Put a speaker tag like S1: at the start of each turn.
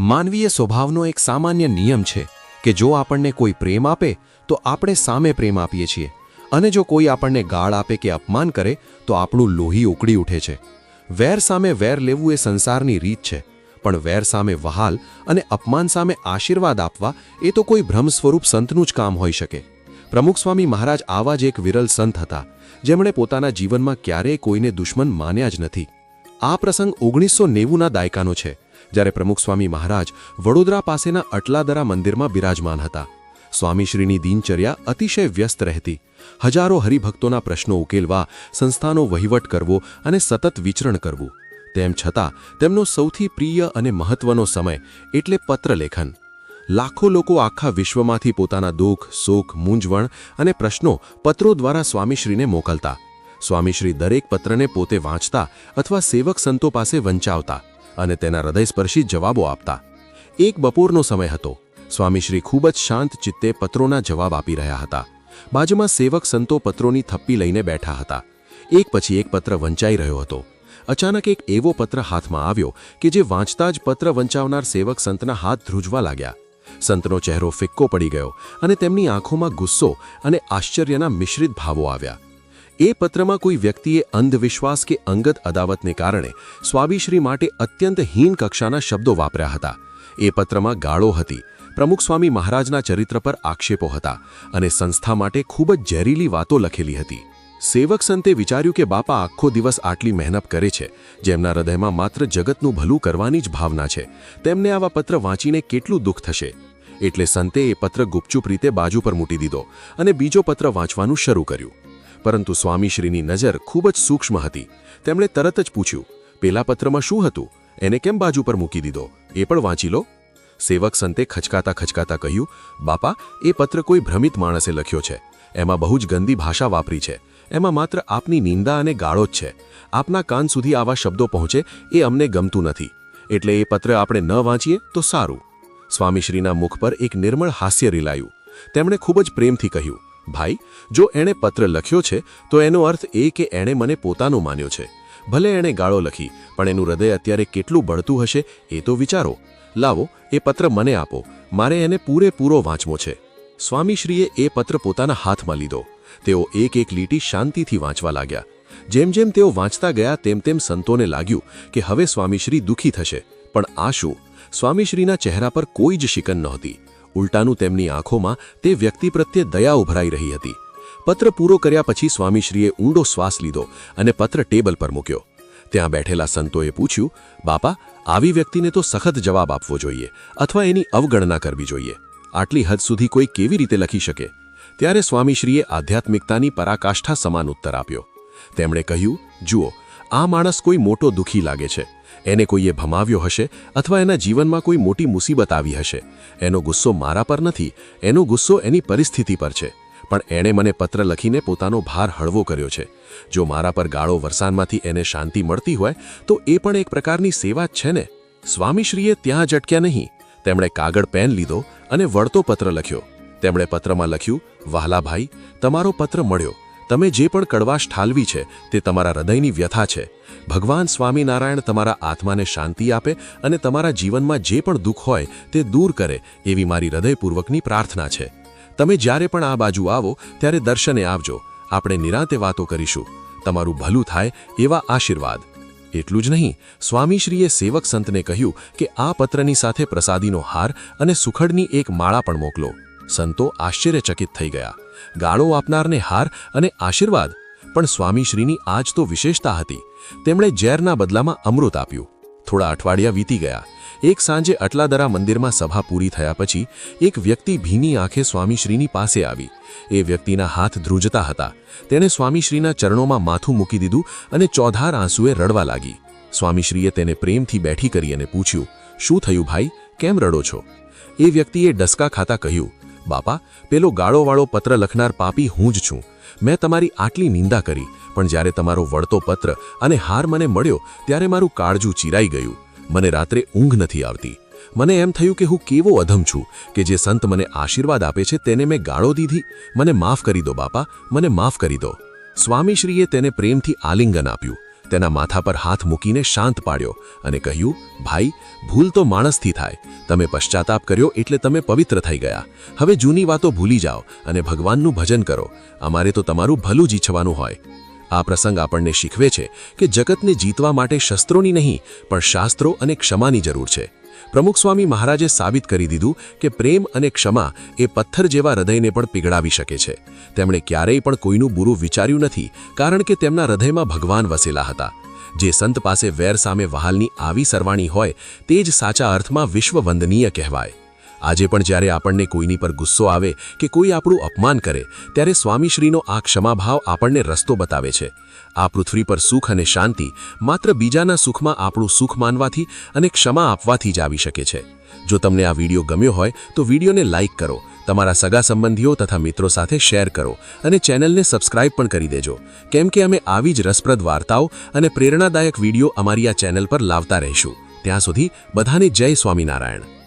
S1: માનવીય સ્વભાવનો એક સામાન્ય નિયમ છે કે જો આપણને કોઈ પ્રેમ આપે, તો આપણે સામે પ્રેમ આપીએ છીએ. અને જો કોઈ આપણને ગાળ આપે કે અપમાન કરે, તો આપણું લોહી ઉકળી ઉઠે છે. વેર સામે વેર લેવું એ સંસારની રીત છે, પણ વેર સામે વહાલ અને અપમાન સામે આશીર્વાદ આપવા એ તો કોઈ ભ્રમ સ્વરૂપ સંતનું જ કામ હોઈ શકે. પ્રમુખ સ્વામી મહારાજ આવા જ એક વિરલ સંત હતા, જેમણે પોતાના જીવનમાં ક્યારેય કોઈને દુશ્મન માન્યા જ નથી. આ પ્રસંગ ઓગણીસો નેવુંના દાયકાનો છે જ્યારે પ્રમુખ સ્વામી મહારાજ વડોદરા પાસેના અટલાદરા મંદિરમાં બિરાજમાન હતા. સ્વામીશ્રીની દિનચર્યા અતિશય વ્યસ્ત રહેતી. હજારો હરિભક્તોના પ્રશ્નો ઉકેલવા, સંસ્થાનો વહીવટ કરવો અને સતત વિચરણ કરવું. તેમ છતાં, તેમનો સૌથી પ્રિય અને મહત્વનો સમય એટલે પત્રલેખન. લાખો લોકો આખા વિશ્વમાંથી પોતાના દુઃખ સુખ મૂંઝવણ અને પ્રશ્નો પત્રો દ્વારા સ્વામીશ્રીને મોકલતા. સ્વામીશ્રી દરેક પત્રને પોતે વાંચતા અથવા સેવક સંતો પાસે વંચાવતા. અને તેના હૃદયસ્પર્શી જવાબો આપતા. એક બપોરનો સમય હતો. સ્વામીશ્રી ખૂબ જ શાંત ચિત્તે પત્રોના જવાબ આપી રહ્યા હતા. બાજુમાં સેવક સંતો પત્રોની થપ્પી લઈને બેઠા હતા. એક પછી એક પત્ર વંચાઈ રહ્યો હતો. અચાનક એક એવો પત્ર હાથમાં આવ્યો કે જે વાંચતા જ પત્ર વંચાવનાર સેવક સંતના હાથ ધ્રુજવા લાગ્યા. સંતનો ચહેરો ફિક્કો પડી ગયો અને તેમની આંખોમાં ગુસ્સો અને આશ્ચર્યના મિશ્રિત ભાવો આવ્યા. એ પત્રમાં કોઈ વ્યક્તિએ અંધવિશ્વાસ કે અંગત અદાવતને કારણે સ્વામીશ્રી માટે અત્યંત હીન કક્ષાના શબ્દો વાપર્યા હતા. એ પત્રમાં ગાળો હતી. પ્રમુખ સ્વામી મહારાજના ચરિત્ર પર આક્ષેપો હતા અને સંસ્થા માટે ખૂબ જ ઝેરીલી વાતો લખેલી હતી. સેવક સંતે વિચાર્યું કે બાપા આખો દિવસ આટલી મહેનત કરે છે. જેમના હૃદયમાં માત્ર જગતનું ભલું કરવાની જ ભાવના છે. તેમને આવા પત્ર વાંચીને કેટલું દુઃખ થશે? એટલે સંતે એ પત્ર ગુપચુપ રીતે બાજુ પર મૂટી દીધો અને બીજો પત્ર વાંચવાનું શરૂ કર્યું. પરંતુ સ્વામીશ્રીની નજર ખૂબ જ સૂક્ષ્મ હતી. તેમણે તરત જ પૂછ્યું, પેલા પત્રમાં શું હતું? એને કેમ બાજુ પર મૂકી દીધો? એ પણ વાંચી લો. સેવક સંતે ખચકાતા ખચકાતા કહ્યું, બાપા, એ પત્ર કોઈ ભ્રમિત માણસે લખ્યો છે. એમાં બહુ જ ગંદી ભાષા વાપરી છે. એમાં માત્ર આપની નિંદા અને ગાળો જ છે. આપના કાન સુધી આવા શબ્દો પહોંચે એ અમને ગમતું નથી. એટલે એ પત્ર આપણે ન વાંચીએ તો સારું. સ્વામીશ્રીના મુખ પર એક નિર્મળ હાસ્ય રીલાયું. તેમણે ખૂબ જ પ્રેમથી કહ્યું ભાઈ, જો એણે પત્ર લખ્યો છે, તો એનો અર્થ એ કે એણે મને પોતાનો માન્યો છે. ભલે એણે ગાળો લખી, પણ એનું હૃદય અત્યારે કેટલું બળતું હશે એ તો વિચારો. લાવો, એ પત્ર મને આપો. મારે એને પૂરેપૂરો વાંચવો છે. સ્વામીશ્રીએ એ પત્ર પોતાના હાથમાં લીધો. તેઓ એક એક લીટી શાંતિથી વાંચવા લાગ્યા. જેમ જેમ તેઓ વાંચતા ગયા, તેમ તેમ સંતોને લાગ્યું કે હવે સ્વામીશ્રી દુઃખી થશે. પણ આ શું? સ્વામીશ્રીના ચહેરા પર કોઈ જ શિકન નહોતી. ઉલટાનું તેમની આંખોમાં તે વ્યક્તિ પ્રત્યે દયા ઉભરાઈ રહી હતી. પત્ર પૂરો કર્યા પછી સ્વામીશ્રીએ ઊંડો શ્વાસ લીધો અને પત્ર ટેબલ પર મૂક્યો. ત્યાં બેઠેલા સંતોએ પૂછ્યું, બાપા, આવી વ્યક્તિને તો સખત જવાબ આપવો જોઈએ અથવા એની અવગણના કરવી જોઈએ. આટલી હદ સુધી કોઈ કેવી રીતે લખી શકે? ત્યારે સ્વામીશ્રીએ આધ્યાત્મિકતાની પરાકાષ્ઠા સમાન ઉત્તર આપ્યો. તેમણે કહ્યું, જુઓ આ માણસ કોઈ મોટો દુઃખી લાગે છે. એને કોઈએ ભમાવ્યો હશે અથવા એના જીવનમાં કોઈ મોટી મુસીબત આવી હશે. એનો ગુસ્સો મારા પર નથી. એનો ગુસ્સો એની પરિસ્થિતિ પર છે. પણ એણે મને પત્ર લખીને પોતાનો ભાર હળવો કર્યો છે. જો મારા પર ગાળો વરસાદમાંથી એને શાંતિ મળતી હોય, તો એ પણ એક પ્રકારની સેવા જ છે ને. સ્વામીશ્રીએ ત્યાં જ અટક્યા નહીં. તેમણે કાગળ પેન લીધો અને વળતો પત્ર લખ્યો. તેમણે પત્રમાં લખ્યું વહાલાભાઈ તમારો પત્ર મળ્યો. તમે જે પણ કડવાશ ઠાલવી છે, તે તમારા હૃદયની વ્યથા છે. ભગવાન સ્વામિનારાયણ તમારા આત્માને શાંતિ આપે અને તમારા જીવનમાં જે પણ દુઃખ હોય, તે દૂર કરે એવી મારી હૃદયપૂર્વકની પ્રાર્થના છે. તમે જ્યારે પણ આ બાજુ આવો, ત્યારે દર્શને આવજો. આપણે નિરાંતે વાતો કરીશું. તમારું ભલું થાય એવા આશીર્વાદ. એટલું જ નહીં, સ્વામીશ્રીએ સેવક સંતને કહ્યું કે આ પત્રની સાથે પ્રસાદીનો હાર અને સુખડની એક માળા પણ મોકલો. સંતો આશ્ચર્યચકિત થઈ ગયા. ગાળો આપનારને હાર અને આશીર્વાદ. પણ સ્વામીશ્રીની આજ તો વિશેષતા હતી. તેમણે ઝેરના બદલામાં અમૃત આપ્યું. થોડા અઠવાડિયા વીતી ગયા. એક સાંજે અટલાદરા મંદિરમાં સભા પૂરી થયા પછી એક વ્યક્તિ ભીની આંખે સ્વામીશ્રીની પાસે આવી. એ વ્યક્તિના હાથ ધ્રુજતા હતા. તેણે સ્વામીશ્રીના ચરણોમાં માથું મૂકી દીધું અને ચોધાર આંસુએ રડવા લાગી. સ્વામીશ્રીએ તેને પ્રેમથી બેઠી કરી અને પૂછ્યું, શું થયું ભાઈ? કેમ રડો છો? એ વ્યક્તિએ ડસકા ખાતા કહ્યું બાપા, પેલો ગાળોવાળો પત્ર લખનાર પાપી હું જ છું. મેં તમારી આટલી નિંદા કરી, પણ જ્યારે તમારો વળતો પત્ર અને હાર મને મળ્યો, ત્યારે મારું કાળજું ચીરાઈ ગયું. મને રાત્રે ઊંઘ નથી આવતી. મને એમ થયું કે હું કેવો અધમ છું, કે જે સંત મને આશીર્વાદ આપે છે તેને મેં ગાળો દીધી. મને માફ કરી દો બાપા, મને માફ કરી દો. સ્વામીશ્રીએ તેને પ્રેમથી આલિંગન આપ્યું.
S2: તેના માથા પર હાથ મૂકીને શાંત પાડ્યો અને કહ્યું, ભાઈ, ભૂલ તો માણસથી થાય. તમે પશ્ચાતાપ કર્યો એટલે તમે પવિત્ર થઈ ગયા. હવે જૂની વાતો ભૂલી જાઓ અને ભગવાનનું ભજન કરો. અમારે તો તમારું ભલું જ ઈચ્છવાનું હોય. આ પ્રસંગ આપણને શીખવે છે કે જગતને જીતવા માટે શસ્ત્રોની નહીં, પણ શાસ્ત્રો અને ક્ષમાની જરૂર છે. પ્રમુખ સ્વામી મહારાજે સાબિત કરી દીધું કે પ્રેમ અને ક્ષમા એ પથ્થર જેવા હૃદયને પણ પીગળાવી શકે છે. તેમણે ક્યારેય પણ કોઈનું બુરું વિચાર્યું નથી, કારણ કે તેમના હૃદયમાં ભગવાન વસેલા હતા. જે સંત પાસે વેર સામે વહાલની આવી સરવાણી હોય, તે જ સાચા અર્થમાં વિશ્વવંદનીય કહેવાય. આજે પણ જ્યારે આપણને કોઈની પર ગુસ્સો આવે કે કોઈ આપણું અપમાન કરે, ત્યારે સ્વામીશ્રીનો આ ક્ષમાભાવ આપણને રસ્તો બતાવે છે. આ પૃથ્વી પર સુખ અને શાંતિ માત્ર બીજાના સુખમાં આપણું સુખ માનવાથી અને ક્ષમા આપવાથી જ આવી શકે છે. જો તમને આ વીડિયો ગમ્યો હોય તો વિડીયોને લાઇક કરો, તમારા સગા સંબંધીઓ તથા મિત્રો સાથે શેર કરો અને ચેનલને સબસ્ક્રાઇબ પણ કરી દેજો. કેમ કે અમે આવી જ રસપ્રદ વાર્તાઓ અને પ્રેરણાદાયક વીડિયો અમારી આ ચેનલ પર લાવતા રહીશું. ત્યાં સુધી બધાને જય સ્વામિનારાયણ.